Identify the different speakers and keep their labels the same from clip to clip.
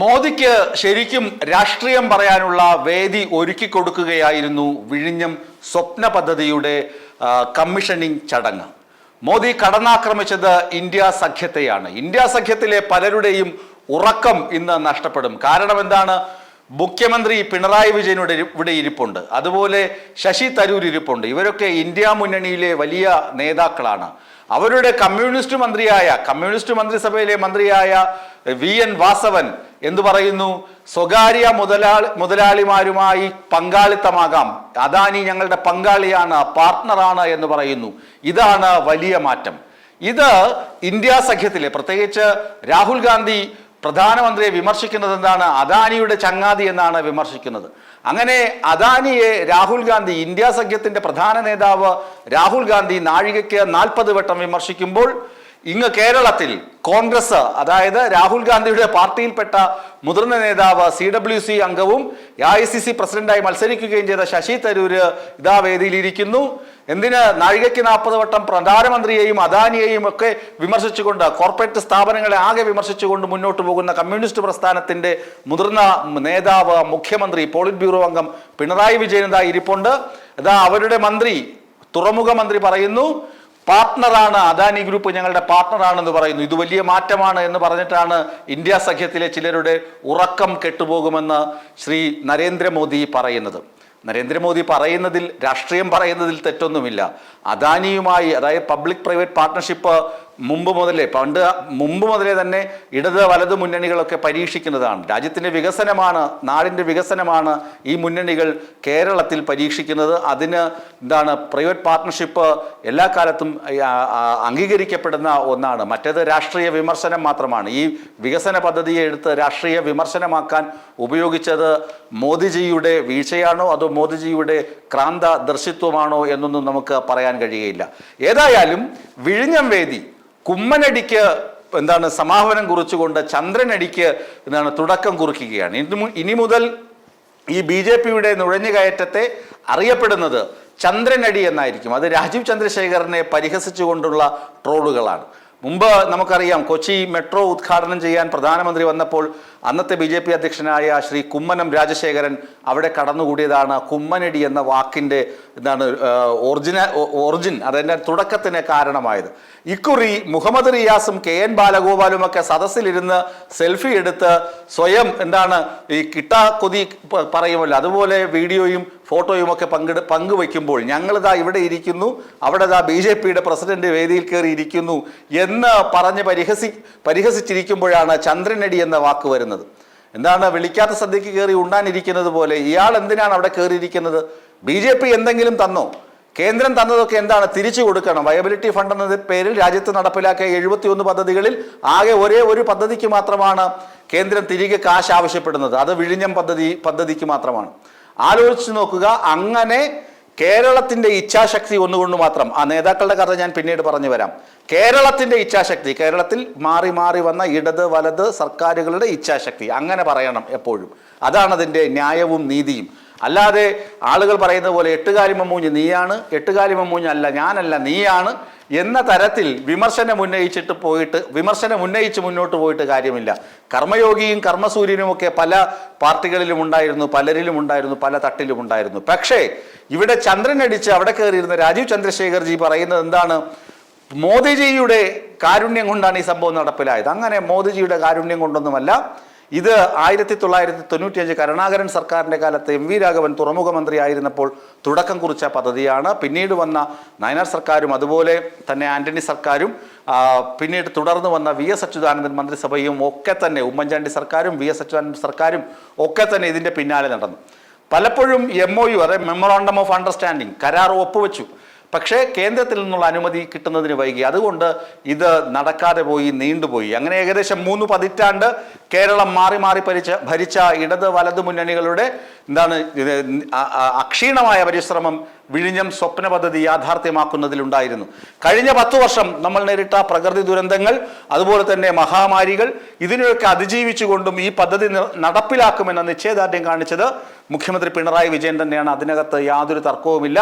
Speaker 1: മോദിക്ക് ശരിക്കും രാഷ്ട്രീയം പറയാനുള്ള വേദി ഒരുക്കി കൊടുക്കുകയായിരുന്നു വിഴിഞ്ഞം സ്വപ്ന പദ്ധതിയുടെ കമ്മീഷനിങ് ചടങ്ങ്. മോദി കടന്നാക്രമിച്ചത് ഇന്ത്യ സഖ്യത്തെയാണ്. ഇന്ത്യ സഖ്യത്തിലെ പലരുടെയും ഉറക്കം ഇന്ന് നഷ്ടപ്പെടും. കാരണം എന്താണ്? മുഖ്യമന്ത്രി പിണറായി വിജയനുടെ ഇവിടെ ഇരിപ്പുണ്ട്. അതുപോലെ ശശി തരൂർ ഇരിപ്പുണ്ട്. ഇവരൊക്കെ ഇന്ത്യ മുന്നണിയിലെ വലിയ നേതാക്കളാണ്. അവരുടെ കമ്മ്യൂണിസ്റ്റ് മന്ത്രിയായ കമ്മ്യൂണിസ്റ്റ് മന്ത്രിസഭയിലെ മന്ത്രിയായ വി എൻ വാസവൻ എന്ന് പറയുന്നു? സ്വകാര്യ മുതലാളി മുതലാളിമാരുമായി പങ്കാളിത്തമാകാം. അദാനി ഞങ്ങളുടെ പങ്കാളിയാണ് പാർട്ട്ണറാണ് എന്ന് പറയുന്നു. ഇതാണ് വലിയ മാറ്റം. ഇത് ഇന്ത്യ സഖ്യത്തിലെ പ്രത്യേകിച്ച് രാഹുൽ ഗാന്ധി പ്രധാനമന്ത്രിയെ വിമർശിക്കുന്നത് എന്താണ്? അദാനിയുടെ ചങ്ങാതി എന്നാണ് വിമർശിക്കുന്നത്. അങ്ങനെ അദാനിയെ രാഹുൽ ഗാന്ധി ഇന്ത്യ സഖ്യത്തിന്റെ പ്രധാന നേതാവ് രാഹുൽ ഗാന്ധി നാഴികയ്ക്ക് നാൽപ്പത് വട്ടം വിമർശിക്കുമ്പോൾ ഇങ്ങ് കേരളത്തിൽ കോൺഗ്രസ് അതായത് രാഹുൽ ഗാന്ധിയുടെ പാർട്ടിയിൽപ്പെട്ട മുതിർന്ന നേതാവ് സി ഡബ്ല്യു സി അംഗവും എ ഐ സി സി പ്രസിഡന്റായി മത്സരിക്കുകയും ചെയ്ത ശശി തരൂര് ഇതാ വേദിയിലിരിക്കുന്നു. എന്തിന് നാഴികയ്ക്ക് നാൽപ്പത് വട്ടം പ്രധാനമന്ത്രിയെയും അദാനിയെയും ഒക്കെ വിമർശിച്ചുകൊണ്ട് കോർപ്പറേറ്റ് സ്ഥാപനങ്ങളെ ആകെ വിമർശിച്ചുകൊണ്ട് മുന്നോട്ട് പോകുന്ന കമ്മ്യൂണിസ്റ്റ് പ്രസ്ഥാനത്തിന്റെ മുതിർന്ന നേതാവ് മുഖ്യമന്ത്രി പോളിറ്റ് ബ്യൂറോ അംഗം പിണറായി വിജയൻ ഇതാ ഇരിപ്പുണ്ട്. ഇതാ അവരുടെ മന്ത്രി തുറമുഖ മന്ത്രി പറയുന്നു. പാർട്ട്ണറാണ് അദാനി ഗ്രൂപ്പ് ഞങ്ങളുടെ പാർട്ട്ണറാണെന്ന് പറയുന്നു. ഇത് വലിയ മാറ്റമാണ് എന്ന് പറഞ്ഞിട്ടാണ് ഇന്ത്യ സഖ്യത്തിലെ ചിലരുടെ ഉറക്കം കെട്ടുപോകുമെന്ന് ശ്രീ നരേന്ദ്രമോദി പറയുന്നത്. നരേന്ദ്രമോദി പറയുന്നതിൽ രാഷ്ട്രീയം പറയുന്നതിൽ തെറ്റൊന്നുമില്ല. അദാനിയുമായി അതായത് പബ്ലിക് പ്രൈവറ്റ് പാർട്ട്ണർഷിപ്പ് മുമ്പ് മുതലേ പണ്ട് മുമ്പ് മുതലേ തന്നെ ഇടത് വലത് മുന്നണികളൊക്കെ പരീക്ഷിക്കുന്നതാണ്. രാജ്യത്തിന്റെ വികസനമാണ് നാടിന്റെ വികസനമാണ് ഈ മുന്നണികൾ കേരളത്തിൽ പരീക്ഷിക്കുന്നത്. അതിന് എന്താണ് പ്രൈവറ്റ് പാർട്ട്ണർഷിപ്പ് എല്ലാ കാലത്തും അംഗീകരിക്കപ്പെടുന്ന ഒന്നാണ്. മറ്റേത് രാഷ്ട്രീയ വിമർശനം മാത്രമാണ്. ഈ വികസന പദ്ധതിയെ എടുത്ത് രാഷ്ട്രീയ വിമർശനമാക്കാൻ ഉപയോഗിച്ചത് മോദിജിയുടെ വീഴ്ചയാണോ അതോ മോദിജിയുടെ ക്രാന്ത ദർശിത്വമാണോ എന്നൊന്നും നമുക്ക് പറയാൻ കഴിയുകയില്ല. ഏതായാലും വിഴിഞ്ഞം വേദി കുമ്മനടിക്ക് എന്താണ് സമാപനം കുറിച്ചുകൊണ്ട് ചന്ദ്രനടിക്ക് എന്താണ് തുടക്കം കുറിക്കുകയാണ്. ഇനി മുതൽ ഈ ബി ജെ പിയുടെ നുഴഞ്ഞുകയറ്റത്തെ അറിയപ്പെടുന്നത് ചന്ദ്രനടി എന്നായിരിക്കും. അത് രാജീവ് ചന്ദ്രശേഖരനെ പരിഹസിച്ചുകൊണ്ടുള്ള ട്രോളുകളാണ്. മുമ്പ് നമുക്കറിയാം കൊച്ചി മെട്രോ ഉദ്ഘാടനം ചെയ്യാൻ പ്രധാനമന്ത്രി വന്നപ്പോൾ അന്നത്തെ ബി ജെ പി അധ്യക്ഷനായ ശ്രീ കുമ്മനം രാജശേഖരൻ അവിടെ കടന്നുകൂടിയതാണ്. കുമ്മനടി എന്ന വാക്കിന്റെ എന്താണ് ഒറിജിന ഒറിജിൻ അതിന്റെ തുടക്കത്തിന് കാരണമായത്. ഇക്കുറി മുഹമ്മദ് റിയാസും കെ എൻ ബാലഗോപാലും ഒക്കെ സദസ്സിലിരുന്ന് സെൽഫി എടുത്ത് സ്വയം എന്താണ് ഈ കിട്ടാ കൊതി പറയുമല്ലോ. അതുപോലെ വീഡിയോയും ഫോട്ടോയും ഒക്കെ പങ്കെടു പങ്കുവയ്ക്കുമ്പോൾ ഞങ്ങളിതാ ഇവിടെ ഇരിക്കുന്നു അവിടെ ഇതാ ബി ജെ പിയുടെ പ്രസിഡന്റ് വേദിയിൽ കയറി ഇരിക്കുന്നു എന്ന് പറഞ്ഞ് പരിഹസി പരിഹസിച്ചിരിക്കുമ്പോഴാണ് ചന്ദ്രനടി എന്ന വാക്ക് വരുന്നത്. എന്താണ് വിളിക്കാത്ത സദ്യക്ക് കയറി ഉണ്ണാനിരിക്കുന്നത് പോലെ ഇയാൾ എന്തിനാണ് അവിടെ കയറിയിരിക്കുന്നത്? ബി ജെ പി എന്തെങ്കിലും തന്നോ? കേന്ദ്രം തന്നതൊക്കെ എന്താണ്? തിരിച്ചു കൊടുക്കണം. വയബിലിറ്റി ഫണ്ട് എന്ന പേരിൽ രാജ്യത്ത് നടപ്പിലാക്കിയ എഴുപത്തിയൊന്ന് പദ്ധതികളിൽ ആകെ ഒരേ ഒരു പദ്ധതിക്ക് മാത്രമാണ് കേന്ദ്രം തിരികെ കാശ് ആവശ്യപ്പെടുന്നത്. അത് വിഴിഞ്ഞം പദ്ധതി പദ്ധതിക്ക് മാത്രമാണ്. ആലോചിച്ച് നോക്കുക. അങ്ങനെ കേരളത്തിന്റെ ഇച്ഛാശക്തി ഒന്നുകൊണ്ട് മാത്രം. ആ നേതാക്കളുടെ കഥ ഞാൻ പിന്നീട് പറഞ്ഞു വരാം. കേരളത്തിന്റെ ഇച്ഛാശക്തി കേരളത്തിൽ മാറി മാറി വന്ന ഇടത് വലത് സർക്കാരുകളുടെ ഇച്ഛാശക്തി. അങ്ങനെ പറയണം എപ്പോഴും. അതാണ് അതിന്റെ ന്യായവും നീതിയും. അല്ലാതെ ആളുകൾ പറയുന്ന പോലെ എട്ടുകാലി മമ്മൂഞ്ഞ് നീയാണ് എട്ടുകാലി മമ്മൂഞ്ഞ് അല്ല ഞാനല്ല നീയാണ്. എന്ന തരത്തിൽ വിമർശനം ഉന്നയിച്ചിട്ട് പോയിട്ട് വിമർശനം ഉന്നയിച്ച് മുന്നോട്ട് പോയിട്ട് കാര്യമില്ല. കർമ്മയോഗിയും കർമ്മസൂര്യനും ഒക്കെ പല പാർട്ടികളിലും ഉണ്ടായിരുന്നു പലരിലും ഉണ്ടായിരുന്നു പല തട്ടിലും ഉണ്ടായിരുന്നു. പക്ഷേ ഇവിടെ ചന്ദ്രനടിച്ച് അവിടെ കയറിയിരുന്ന രാജീവ് ചന്ദ്രശേഖർജി പറയുന്നത് എന്താണ്? മോദിജിയുടെ കാരുണ്യം കൊണ്ടാണ് ഈ സംഭവം നടപ്പിലായത്. അങ്ങനെ മോദിജിയുടെ കാരുണ്യം കൊണ്ടൊന്നുമല്ല ഇത് ആയിരത്തി തൊള്ളായിരത്തി തൊണ്ണൂറ്റിയഞ്ച് കരുണാകരൻ സർക്കാരിന്റെ കാലത്ത് എം വി രാഘവൻ തുറമുഖ മന്ത്രി ആയിരുന്നപ്പോൾ തുടക്കം കുറിച്ച പദ്ധതിയാണ്. പിന്നീട് വന്ന നയനാർ സർക്കാരും അതുപോലെ തന്നെ ആന്റണി സർക്കാരും പിന്നീട് തുടർന്ന് വന്ന വി എസ് അച്യുതാനന്ദൻ മന്ത്രിസഭയും ഒക്കെ തന്നെ ഉമ്മൻചാണ്ടി സർക്കാരും വി എസ് അച്യുതാനന്ദൻ സർക്കാരും ഒക്കെ തന്നെ ഇതിന്റെ പിന്നാലെ നടന്നു. പലപ്പോഴും എം ഒ യു അതായത് മെമ്മോറാണ്ടം ഓഫ് അണ്ടർസ്റ്റാൻഡിങ് കരാർ ഒപ്പുവെച്ചു. പക്ഷേ കേന്ദ്രത്തിൽ നിന്നുള്ള അനുമതി കിട്ടുന്നതിന് വൈകി. അതുകൊണ്ട് ഇത് നടക്കാതെ പോയി നീണ്ടുപോയി. അങ്ങനെ ഏകദേശം മൂന്ന് പതിറ്റാണ്ട് കേരളം മാറി മാറി ഭരിച്ച ഭരിച്ച ഇടത് വലത് മുന്നണികളുടെ എന്താണ് അക്ഷീണമായ പരിശ്രമം വിഴിഞ്ഞം സ്വപ്ന പദ്ധതി യാഥാർത്ഥ്യമാക്കുന്നതിലുണ്ടായിരുന്നു. കഴിഞ്ഞ പത്ത് വർഷം നമ്മൾ നേരിട്ട പ്രകൃതി ദുരന്തങ്ങൾ അതുപോലെ തന്നെ മഹാമാരികൾ ഇതിനെയൊക്കെ അതിജീവിച്ചുകൊണ്ടും ഈ പദ്ധതി നടപ്പിലാക്കുമെന്ന നിശ്ചയദാർഢ്യം കാണിച്ചത് മുഖ്യമന്ത്രി പിണറായി വിജയൻ തന്നെയാണ്. അതിനകത്ത് യാതൊരു തർക്കവുമില്ല.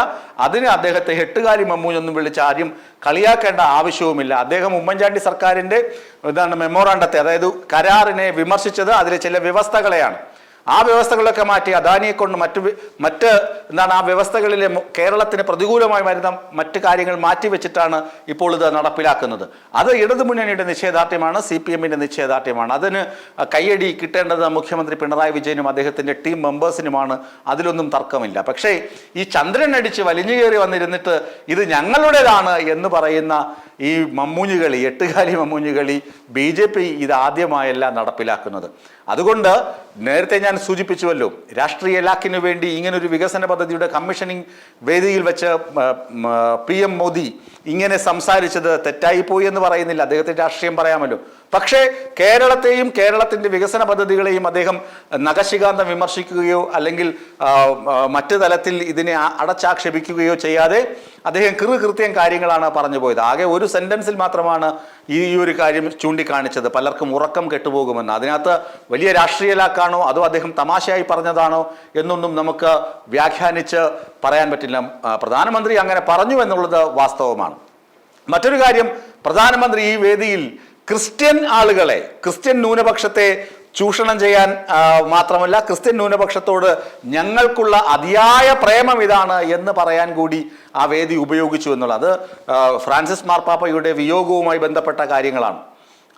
Speaker 1: അതിന് അദ്ദേഹത്തെ എട്ടുകാലി മമ്മൂഞ്ഞൊന്നും വിളിച്ച് ആരും കളിയാക്കേണ്ട ആവശ്യവുമില്ല. അദ്ദേഹം ഉമ്മൻചാണ്ടി സർക്കാരിന്റെ എന്താണ് മെമ്മോറാണ്ടത്തെ അതായത് കരാറിനെ വിമർശിച്ചത്. അതിലെ ചില വ്യവസ്ഥകളെയാണ്. ആ വ്യവസ്ഥകളൊക്കെ മാറ്റി അദാനിയെ കൊണ്ട് മറ്റ് മറ്റ് എന്താണ് ആ വ്യവസ്ഥകളിലെ കേരളത്തിന് പ്രതികൂലമായി വരുന്ന മറ്റ് കാര്യങ്ങൾ മാറ്റിവെച്ചിട്ടാണ് ഇപ്പോൾ ഇത് നടപ്പിലാക്കുന്നത്. അത് ഇടതുമുന്നണിയുടെ നിശ്ചയദാർഢ്യമാണ് സി പി എമ്മിന്റെ നിശ്ചയദാർഢ്യമാണ്. അതിന് കയ്യടി കിട്ടേണ്ടത് മുഖ്യമന്ത്രി പിണറായി വിജയനും അദ്ദേഹത്തിന്റെ ടീം മെമ്പേഴ്സിനുമാണ്. അതിലൊന്നും തർക്കമില്ല. പക്ഷേ ഈ ചന്ദ്രൻ അടിച്ച് വലിഞ്ഞു കയറി വന്നിരുന്നിട്ട് ഇത് ഞങ്ങളുടേതാണ് എന്ന് പറയുന്ന ഈ മമ്മൂഞ്ഞുകളി എട്ടുകാലി മമ്മൂഞ്ഞുകളി ബി ജെ പി ഇത് ആദ്യമായല്ല നടപ്പിലാക്കുന്നത്. അതുകൊണ്ട് നേരത്തെ ഞാൻ സൂചിപ്പിച്ചുവല്ലോ രാഷ്ട്രീയ ലാക്കിനു വേണ്ടി ഇങ്ങനൊരു വികസന പദ്ധതിയുടെ കമ്മീഷനിങ് വേദിയിൽ വെച്ച് പി എം മോദി ഇങ്ങനെ സംസാരിച്ചത് തെറ്റായിപ്പോയി എന്ന് പറയുന്നില്ല. അദ്ദേഹത്തിന്റെ രാഷ്ട്രീയം പറയാമല്ലോ. പക്ഷേ കേരളത്തെയും കേരളത്തിന്റെ വികസന പദ്ധതികളെയും അദ്ദേഹം നഖശികാന്തം വിമർശിക്കുകയോ അല്ലെങ്കിൽ മറ്റു തലത്തിൽ ഇതിനെ അടച്ചാക്ഷേപിക്കുകയോ ചെയ്യാതെ അദ്ദേഹം കൃ കൃത്യം കാര്യങ്ങളാണ് പറഞ്ഞു പോയത്. ആകെ ഒരു സെന്റൻസിൽ മാത്രമാണ് ഈ ഒരു കാര്യം ചൂണ്ടിക്കാണിച്ചത്. പലർക്കും ഉറക്കം കെട്ടുപോകുമെന്ന്. അതിനകത്ത് വലിയ രാഷ്ട്രീയലാക്കാണോ അതോ അദ്ദേഹം തമാശയായി പറഞ്ഞതാണോ എന്നൊന്നും നമുക്ക് വ്യാഖ്യാനിച്ച് പറയാൻ പറ്റില്ല. പ്രധാനമന്ത്രി അങ്ങനെ പറഞ്ഞു എന്നുള്ളത് വാസ്തവമാണ്. മറ്റൊരു കാര്യം പ്രധാനമന്ത്രി ഈ വേദിയിൽ ക്രിസ്ത്യൻ ആളുകളെ ക്രിസ്ത്യൻ ന്യൂനപക്ഷത്തെ ചൂഷണം ചെയ്യാൻ മാത്രമല്ല ക്രിസ്ത്യൻ ന്യൂനപക്ഷത്തോട് ഞങ്ങൾക്കുള്ള അതിയായ പ്രേമം ഇതാണ് എന്ന് പറയാൻ കൂടി ആ വേദി ഉപയോഗിച്ചു എന്നുള്ളത്. ഫ്രാൻസിസ് മാർപ്പാപ്പയുടെ വിയോഗവുമായി ബന്ധപ്പെട്ട കാര്യങ്ങളാണ്.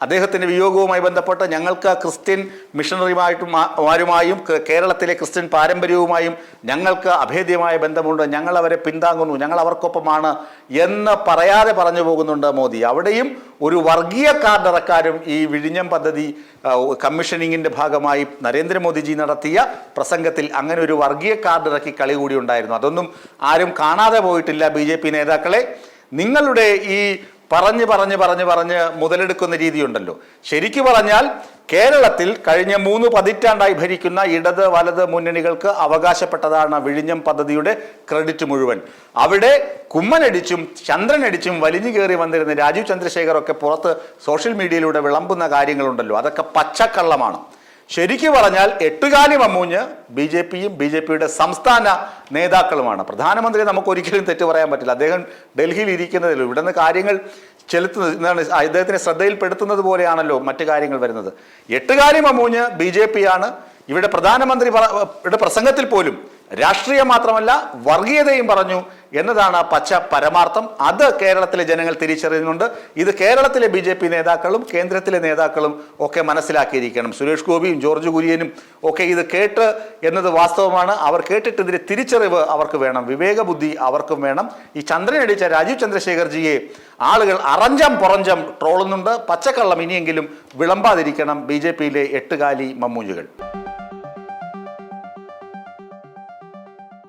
Speaker 1: അദ്ദേഹത്തിന്റെ വിയോഗവുമായി ബന്ധപ്പെട്ട് ഞങ്ങൾക്ക് ക്രിസ്ത്യൻ മിഷണറിമായിട്ടും മാരുമായും കേരളത്തിലെ ക്രിസ്ത്യൻ പാരമ്പര്യവുമായും ഞങ്ങൾക്ക് അഭേദ്യമായ ബന്ധമുണ്ട്. ഞങ്ങൾ അവരെ പിന്താങ്ങുന്നു. ഞങ്ങൾ അവർക്കൊപ്പമാണ് എന്ന് പറയാതെ പറഞ്ഞു പോകുന്നുണ്ട് മോദി. അവിടെയും ഒരു വർഗീയ കാർഡ് ഇറക്കാനും ഈ വിഴിഞ്ഞം പദ്ധതി കമ്മീഷനിങ്ങിന്റെ ഭാഗമായി നരേന്ദ്രമോദിജി നടത്തിയ പ്രസംഗത്തിൽ അങ്ങനെ ഒരു വർഗീയ കാർഡ് ഇറക്കി കളി കൂടി ഉണ്ടായിരുന്നു. അതൊന്നും ആരും കാണാതെ പോയിട്ടില്ല ബി നേതാക്കളെ. നിങ്ങളുടെ ഈ പറഞ്ഞ് പറഞ്ഞ് പറഞ്ഞ് പറഞ്ഞ് മുതലെടുക്കുന്ന രീതിയുണ്ടല്ലോ. ശരിക്കു പറഞ്ഞാൽ കേരളത്തിൽ കഴിഞ്ഞ മൂന്ന് പതിറ്റാണ്ടായി ഭരിക്കുന്ന ഇടത് വലത് മുന്നണികൾക്ക് അവകാശപ്പെട്ടതാണ് വിഴിഞ്ഞം പദ്ധതിയുടെ ക്രെഡിറ്റ് മുഴുവൻ. അവിടെ കുമ്മനടിച്ചും ചന്ദ്രനടിച്ചും വലിഞ്ഞു കയറി വന്നിരുന്ന രാജീവ് ചന്ദ്രശേഖർ ഒക്കെ പുറത്ത് സോഷ്യൽ മീഡിയയിലൂടെ വിളമ്പുന്ന കാര്യങ്ങളുണ്ടല്ലോ. അതൊക്കെ പച്ചക്കള്ളമാണ്. ശരിക്കു പറഞ്ഞാൽ എട്ടുകാലി മമ്മൂഞ്ഞ് ബി ജെ പിയും ബി ജെ പിയുടെ സംസ്ഥാന നേതാക്കളുമാണ്. പ്രധാനമന്ത്രി നമുക്ക് ഒരിക്കലും തെറ്റ് പറയാൻ പറ്റില്ല. അദ്ദേഹം ഡൽഹിയിൽ ഇരിക്കുന്നതിൽ ഇവിടുന്ന് കാര്യങ്ങൾ ചെലുത്തുന്നത് എന്താണ്? അദ്ദേഹത്തിനെ ശ്രദ്ധയിൽപ്പെടുത്തുന്നത് പോലെയാണല്ലോ മറ്റു കാര്യങ്ങൾ വരുന്നത്. എട്ടുകാലി മമ്മൂഞ്ഞ് ബി ജെ പി ആണ് ഇവിടെ പ്രധാനമന്ത്രി പ്രസംഗത്തിൽ പോലും രാഷ്ട്രീയം മാത്രമല്ല വർഗീയതയും പറഞ്ഞു. എന്നതാണ് ആ പച്ച പരമാർത്ഥം. അത് കേരളത്തിലെ ജനങ്ങൾ തിരിച്ചറിയുന്നുണ്ട്. ഇത് കേരളത്തിലെ ബി നേതാക്കളും കേന്ദ്രത്തിലെ നേതാക്കളും ഒക്കെ മനസ്സിലാക്കിയിരിക്കണം. സുരേഷ് ഗോപിയും ജോർജ് കുര്യനും ഒക്കെ ഇത് കേട്ട് എന്നത് വാസ്തവമാണ്. അവർ കേട്ടിട്ട് ഇതിന്റെ തിരിച്ചറിവ് അവർക്ക് വേണം. വിവേകബുദ്ധി അവർക്കും വേണം. ഈ ചന്ദ്രനടിച്ച രാജീവ് ചന്ദ്രശേഖർജിയെ ആളുകൾ അറഞ്ചം പുറഞ്ചം ട്രോളുന്നുണ്ട്. പച്ചക്കള്ളം ഇനിയെങ്കിലും വിളമ്പാതിരിക്കണം ബി ജെ പിയിലെ എട്ടുകാലി മമ്മൂഞ്ഞുകൾ.